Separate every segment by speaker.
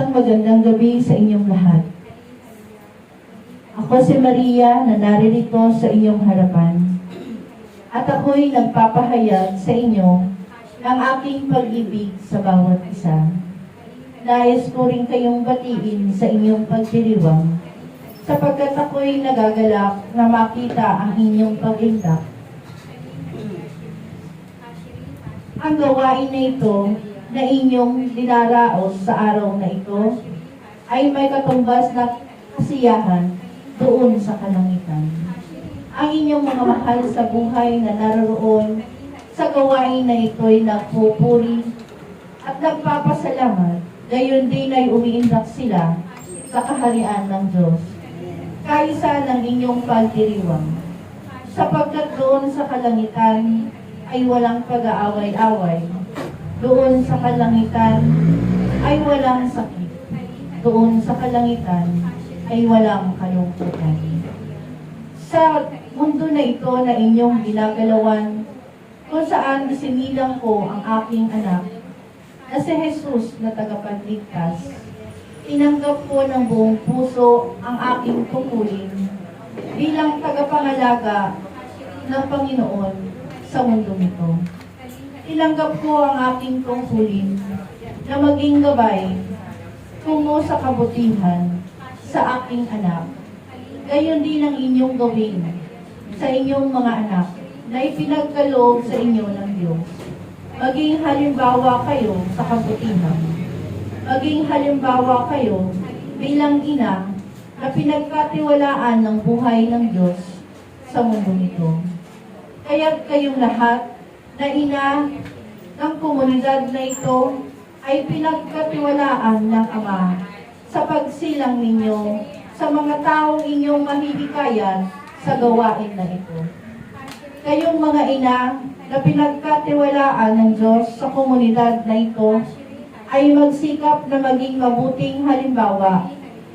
Speaker 1: Isang magandang gabi sa inyong lahat. Ako si Maria na naririto sa inyong harapan. At ako'y nagpapahayag sa inyo ng aking pag-ibig sa bawat isa. Nais ko rin kayong batiin sa inyong pagdiriwang sapagkat ako'y nagagalak na makita ang inyong pag-indak. Ang gawain na ito na inyong dinaraos sa araw na ito ay may katumbas na kasiyahan doon sa kalangitan. Ang inyong mga mahal sa buhay na naroon sa gawain na ito'y nagpupuri at nagpapasalamat, gayon din ay umiindak sila sa kaharian ng Diyos. Kaisa ng inyong pagdiriwang, sapagkat doon sa kalangitan ay walang pag-aaway-away, doon sa kalangitan ay walang sakit. Doon sa kalangitan ay walang kalungkutan. Sa mundo na ito na inyong ginagalawan, kung saan isinilang ko ang aking anak, na si Jesus na tagapagligtas, tinanggap ko ng buong puso ang aking tungkulin bilang tagapangalaga ng Panginoon sa mundo nito. Tinanggap ko ang aking tungkulin na maging gabay tungo sa kabutihan sa aking anak. Gayon din ang inyong gawin sa inyong mga anak na ipinagkaloob sa inyo ng Diyos. Maging halimbawa kayo sa kabutihan. Maging halimbawa kayo bilang ina na pinagkatiwalaan ng buhay ng Diyos sa mundo nito. Kaya't kayong lahat na ina ng komunidad na ito ay pinagkatiwalaan ng Ama sa pagsilang ninyo sa mga taong inyong mahihikayan sa gawain na ito. Kayong mga ina na pinagkatiwalaan ng Diyos sa komunidad na ito ay magsikap na maging mabuting halimbawa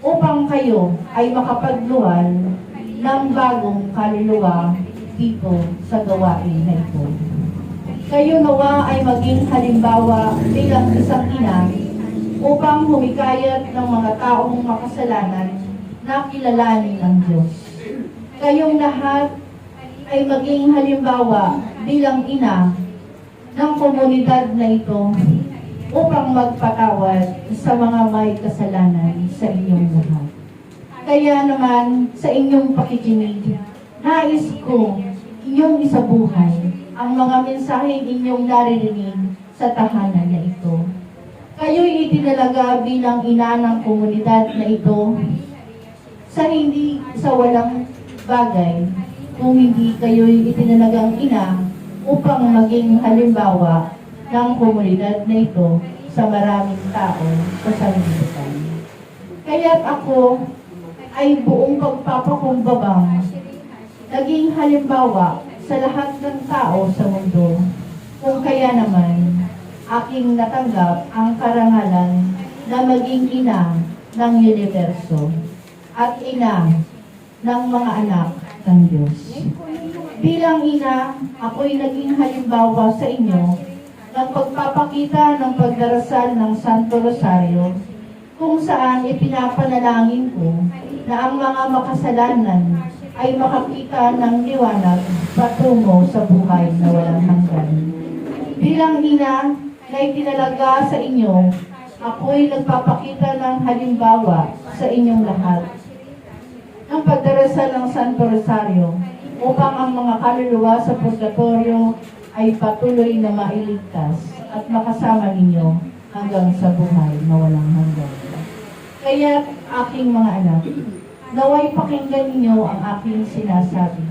Speaker 1: upang kayo ay makapagluwal ng bagong kaluluwa dito sa gawain na ito. Kayo nawa ay maging halimbawa bilang isang ina upang humikayat ng mga taong makasalanan na kilalanin ng Diyos. Kayong lahat ay maging halimbawa bilang ina ng komunidad na ito upang magpatawad sa mga may kasalanan sa inyong lahat. Kaya naman sa inyong pakikinig, nais ko inyong isabuhay ang mga mensaheng inyong naririnig sa tahanan na ito. Kayo'y itinalaga bilang ina ng komunidad na ito sa hindi sa walang bagay kung hindi kayo'y itinalagang ina upang maging halimbawa ng komunidad na ito sa maraming tao sa sanlibutan. Kaya't ako ay buong pagpapakumbabang naging halimbawa sa lahat ng tao sa mundo. Kung kaya naman, aking natanggap ang karangalan na maging ina ng universo at ina ng mga anak ng Diyos. Bilang ina, ako'y naging halimbawa sa inyo ng pagpapakita ng pagdarasal ng Santo Rosario kung saan ipinapanalangin ko na ang mga makasalanan ay makakita ng liwanag patungo sa buhay na walang hanggan. Bilang ina na itinalaga sa inyo, ako'y nagpapakita ng halimbawa sa inyong lahat ng pagdarasal ng Santo Rosario upang ang mga kaluluwa sa purgatorio ay patuloy na mailigtas at makasama ninyo hanggang sa buhay na walang hanggan. Kaya aking mga anak, naway pakinggan ninyo ang aking sinasabi.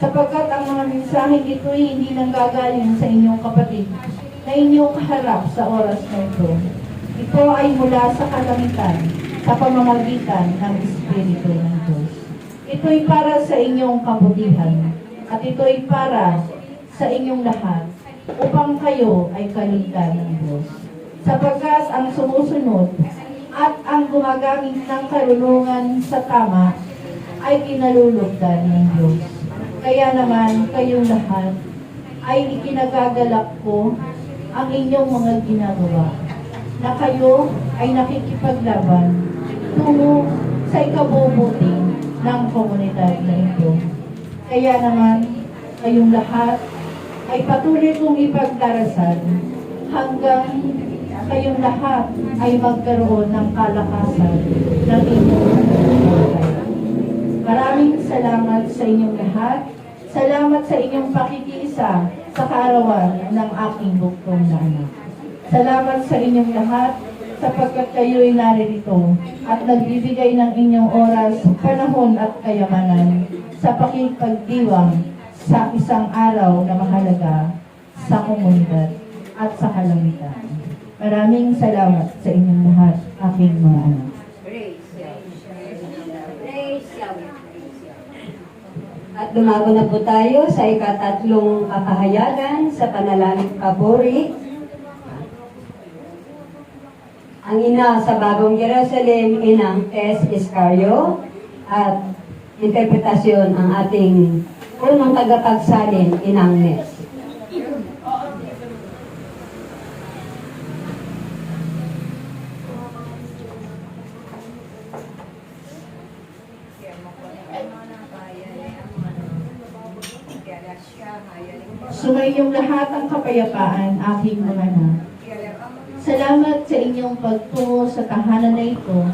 Speaker 1: Sapagkat ang mga mensaheng ito ay hindi nanggagaling sa inyong kapatid na inyong kaharap sa oras na ito. Ito ay mula sa kalangitan sa pamamagitan ng Espiritu ng Diyos. Ito'y para sa inyong kabutihan at ito'y para sa inyong lahat upang kayo ay kaligtan ng Diyos. Sapagkat ang sumusunod at ang gumagamit ng karunungan sa tama ay kinalulugdan ng Diyos. Kaya naman kayong lahat ay ikinagagalak ko ang inyong mga ginagawa. na kayo ay nakikipaglaban tungo sa ikabubuti ng komunidad na ito. Kaya naman, kayong lahat ay patuloy kong ipagdarasal hanggang kayong lahat ay magkaroon ng kalakasan ng inyong buhay. Maraming salamat sa inyong lahat. Salamat sa inyong pakikiisa sa kaarawan ng aking buktong na. Salamat sa inyong lahat sapagkat kayo'y naririto at nagbibigay ng inyong oras, panahon at kayamanan sa pakipagdiwang sa isang araw na mahalaga sa komunidad at sa kalangitan. Maraming salamat sa inyong lahat, aking mga anak.
Speaker 2: At dumago na po tayo sa ikatatlong kapahayagan sa panalangin kaburi. Ang ina sa bagong Jerusalem, inang S. Iscario, at interpretasyon ang ating unang tagapagsalin, inang Nes.
Speaker 1: Sumaiyong lahat ang kapayapaan, aking mga anak. Salamat sa inyong pagtungo sa tahanan na ito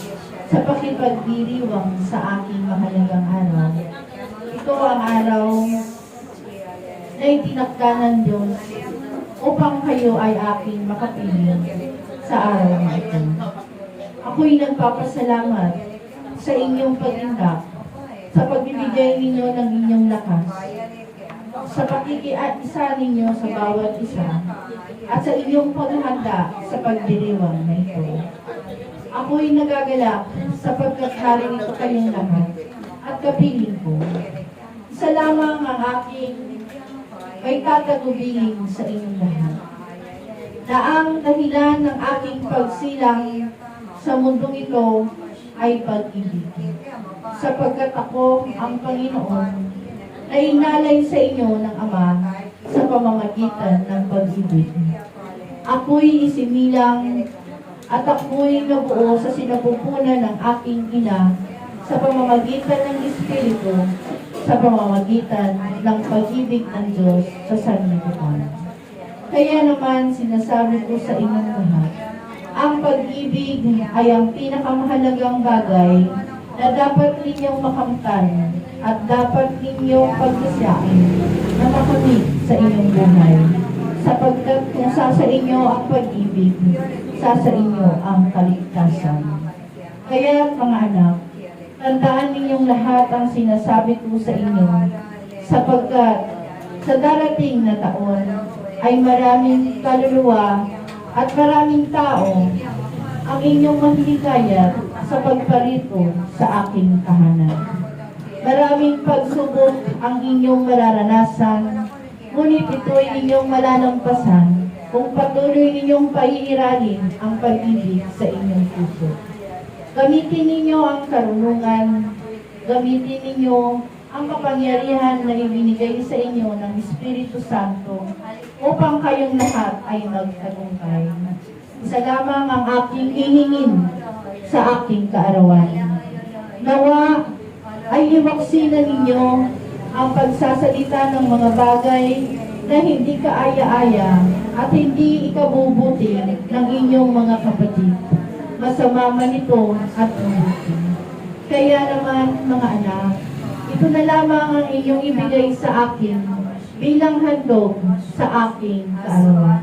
Speaker 1: sa pakipagdiriwang sa aking mahalagang araw. Ito ang araw na itinakda ng Diyos upang kayo ay aking makapiling sa araw na ito. Ako'y nagpapasalamat sa inyong pagindak sa pagbibigay ninyo ng inyong lakas sa pakikiisa ninyo sa bawat isa at sa inyong paghahanda sa pagdiriwang na ito. Ako'y nagagalak sapagkat narito kayong lahat at kapiling ko. Isa lamang ang aking may tatagubingin sa inyong lahat na ang dahilan ng aking pagsilang sa mundong ito ay pag-ibig. Sapagkat ako ang Panginoon na inalay sa inyo ng Ama sa pamamagitan ng pag-ibig. Ako'y isinilang at ako'y nabuo sa sinapupunan ng aking ina sa pamamagitan ng Espiritu, sa pamamagitan ng pag-ibig ng Diyos sa sanlibutan. Kaya naman sinasabi ko sa inyong lahat, ang pag-ibig ay ang pinakamahalagang bagay na dapat ninyong makamtan at dapat ninyong pagkasyain na makamit sa inyong buhay. Sapagkat kung sa inyo ang pag-ibig, sa inyo ang kaligtasan. Kaya mga anak, tandaan ninyong lahat ang sinasabi ko sa inyo, sapagkat sa darating na taon ay maraming kaluluwa at maraming tao ang inyong mahihikayat sa pagparito sa aking tahanan. Maraming pagsubok ang inyong mararanasan, ngunit ito'y inyong malalampasan kung patuloy ninyong paiiralin ang pag-ibig sa inyong puso. Gamitin ninyo ang karunungan, gamitin ninyo ang kapangyarihan na ibinigay sa inyo ng Espiritu Santo upang kayong lahat ay magtagumpay. Isa lamang ang aking hihingin sa aking kaarawan. Nawa ay iwaksina ninyo ang pagsasalita ng mga bagay na hindi kaaya-aya at hindi ikabubuti ng inyong mga kapatid. Masama man ito at mabuti. Kaya naman, mga anak, ito na lamang ang inyong ibigay sa akin bilang handog sa aking kaarawan.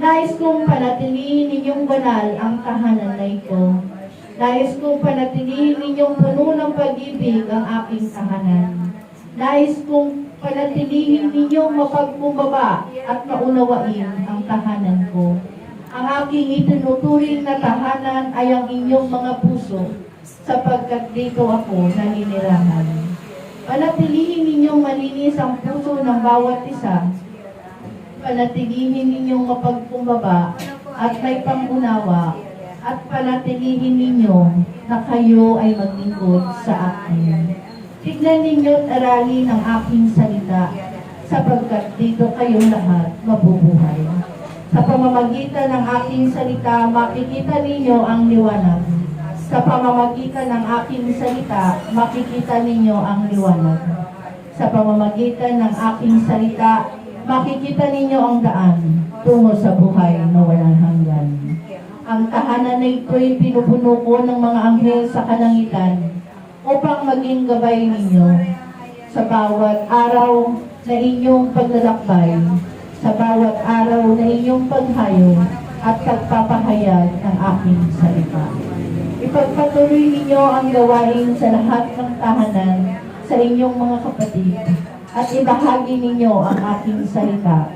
Speaker 1: Nais kong panatilihin ninyong banal ang tahanan na ito. Nais kong panatilihin ninyong puno ng pag-ibig ang aking tahanan. Nais kong panatilihin ninyong mapagpumbaba at maunawain ang tahanan ko. Ang aking itinuturing na tahanan ay ang inyong mga puso sapagkat dito ako naninirahan. Panatilihin ninyong malinis ang puso ng bawat isa. Panatilihin ninyong mapagpumbaba at may pangunawa at panatilihin ninyo na kayo ay maglingkod sa akin. Tignan ninyo at aralin ang aking salita sapagkat dito kayong lahat mabubuhay. Sa pamamagitan ng aking salita, makikita ninyo ang liwanag. Sa pamamagitan ng aking salita, makikita ninyo ang liwanag. Sa pamamagitan ng aking salita, makikita ninyo ang daan tungo sa buhay na walang hanggan. Ang tahanan na ito'y pinupuno ko ng mga anghel sa kalangitan upang maging gabay ninyo sa bawat araw na inyong paglalakbay, sa bawat araw na inyong paghayo at pagpapahayag ng aking salita. Ipagpatuloy ninyo ang gawain sa lahat ng tahanan sa inyong mga kapatid at ibahagi ninyo ang aking salita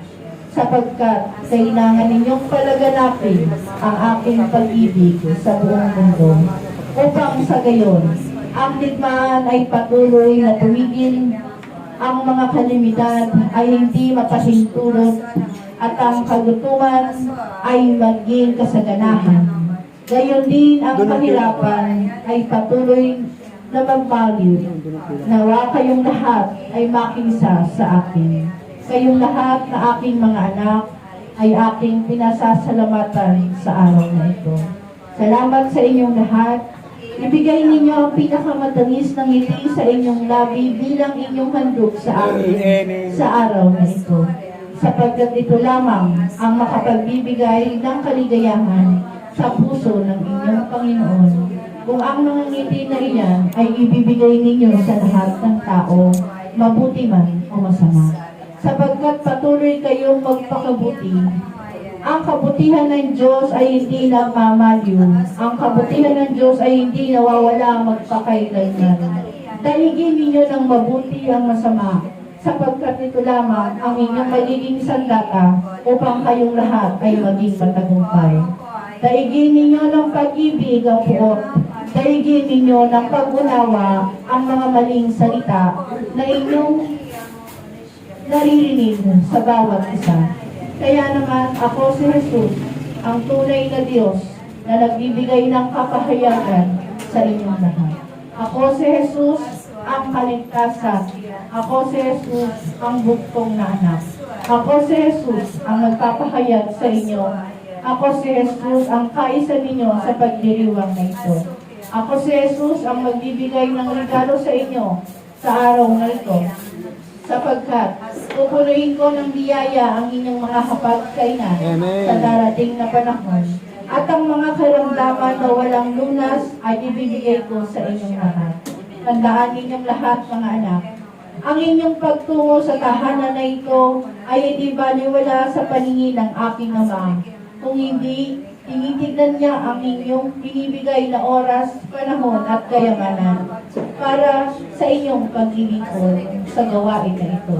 Speaker 1: sapagkat kailangan ninyong palaganapin ang aking pag-ibig sa buong mundo upang sa gayon ang digmaan ay patuloy na tumigil ang mga kalimidad ay hindi mapahintulot at ang kagutuman ay maging kasaganahan. Gayon din ang kahirapan ay patuloy na magbaliw. Nawa kayong lahat ay makisa sa akin. Kayong lahat na aking mga anak ay aking pinasasalamatan sa araw na ito. Salamat sa inyong lahat. Ibigay ninyo ang pinakamatamis ng ngiti sa inyong labi bilang inyong handog sa akin sa araw na ito. Sapagkat ito lamang ang makapagbibigay ng kaligayahan sa puso ng inyong Panginoon. Kung ang mga ngiti na iyan ay ibibigay ninyo sa lahat ng tao, mabuti man o masama. Sapagkat patuloy kayong magpakabuti, ang kabutihan ng Diyos ay hindi nagmamaliw. Ang kabutihan ng Diyos ay hindi nawawala magpakailanman. Daigin ninyo ng mabuti ang masama, sapagkat ito lamang ang inyong magiging sandata upang kayong lahat ay maging matagumpay. Daigin ninyo ng pag-ibig ang puot. Daigin ninyo ng pag-unawa ang mga maling salita na inyong naririnig sa bawat isa. Kaya naman ako si Jesus, ang tunay na Diyos na nagbibigay ng kapahayagan sa inyong lahat. Ako si Jesus, ang kaligtasan. Ako si Jesus, ang buktong na. Ako si Jesus, ang nagpapahayag sa inyo. Ako si Jesus, ang kaisa ninyo sa pagdiriwang na ito. Ako si Jesus, ang magbibigay ng regalo sa inyo sa araw na ito sapagkat pupunuin ko ng biyaya ang inyong mga hapagkainan
Speaker 3: Amen.
Speaker 1: sa darating na panahon. At ang mga karamdaman na walang lunas ay ibibigay ko sa inyong lahat. Tandaan ninyong lahat, mga anak. Ang inyong pagtungo sa tahanan na ito ay hindi baliwala sa paningin ng aking ama. Kung hindi, tinitignan niya ang inyong binibigay na oras, panahon at kayamanan para sa inyong paglilingkod sa gawain na ito.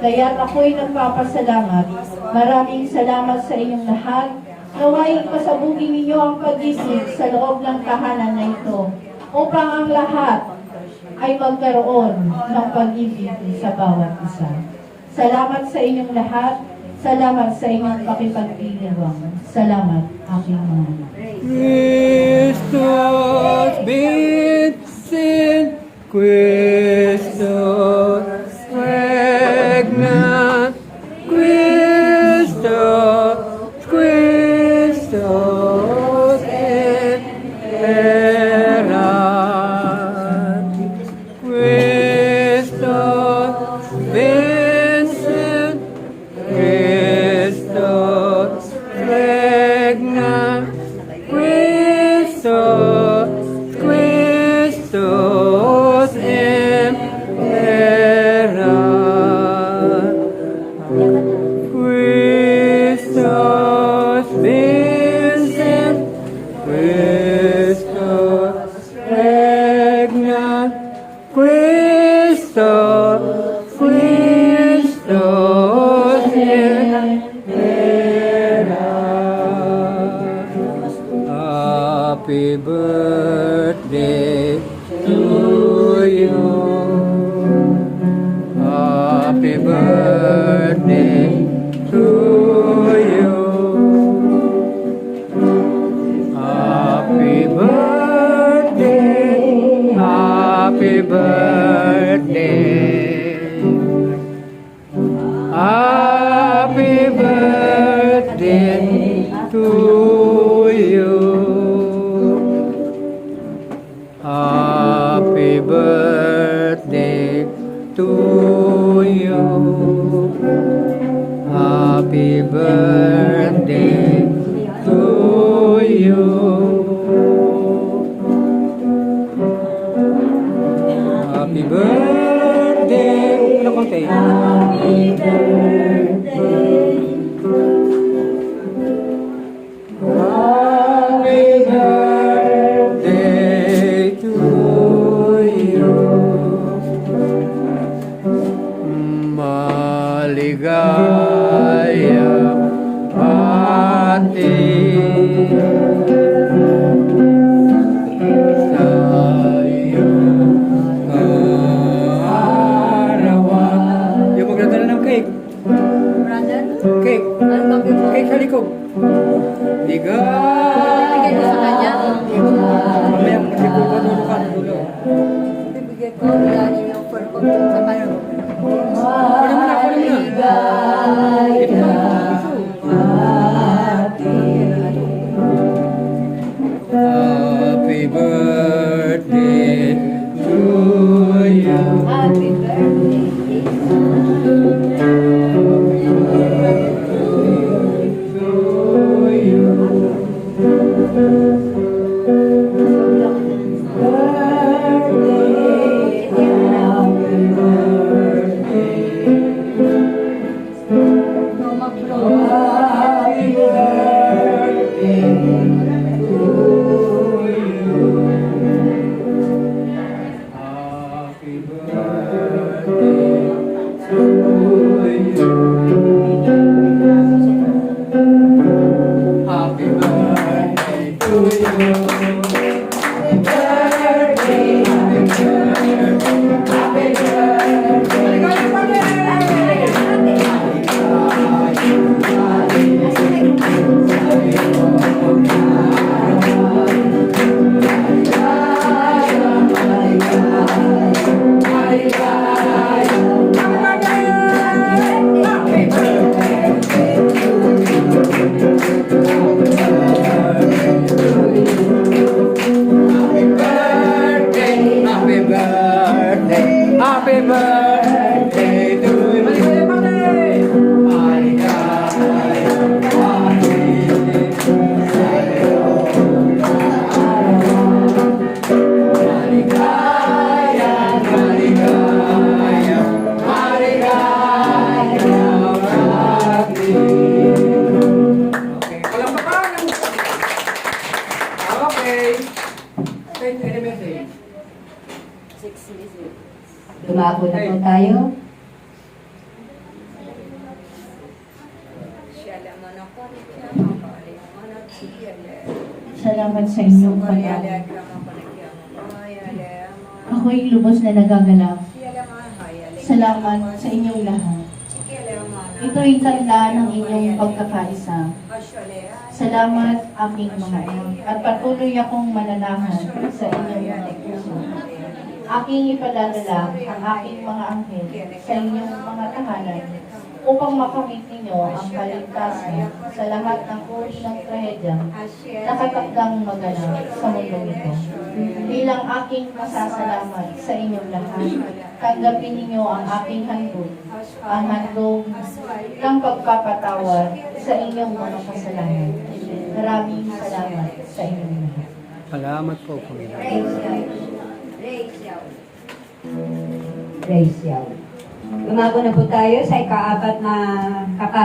Speaker 1: Kaya ako'y nagpapasalamat. Maraming salamat sa inyong lahat. Naway pasabugin ninyo ang pag-isip sa loob ng tahanan na ito upang ang lahat ay magkaroon ng pag-ibig sa bawat isa. Salamat sa inyong lahat. Salamat sa inyong pakipagdiriwang. Salamat, aking mga anak.
Speaker 3: Christus vincit, Christus regnat, Christus, Christus in
Speaker 2: Dumako na po tayo.
Speaker 1: Salamat sa inyong pag Ako'y lubos na nagagalak. Salamat sa inyong lahat. Ito'y tanda ng inyong pagkakaisa. Salamat aking mga anak at patuloy akong mananahan sa inyong mga puso. Aking ipadadala ang aking mga anghel sa inyong mga tahanan upang makamit ninyo ang kaligtasan sa lahat ng uri ng trahedya na katakdang maganap sa mundong ito. Bilang aking pasasalamat sa inyong lahat, tanggapin ninyo ang aking handog, ang handog ng pagpapatawad sa inyong mga kasalanan. Maraming salamat sa inyong lahat.
Speaker 3: Salamat po, Panginoon.
Speaker 2: Praise Yahweh. Dumako na po tayo sa ikaapat na kaka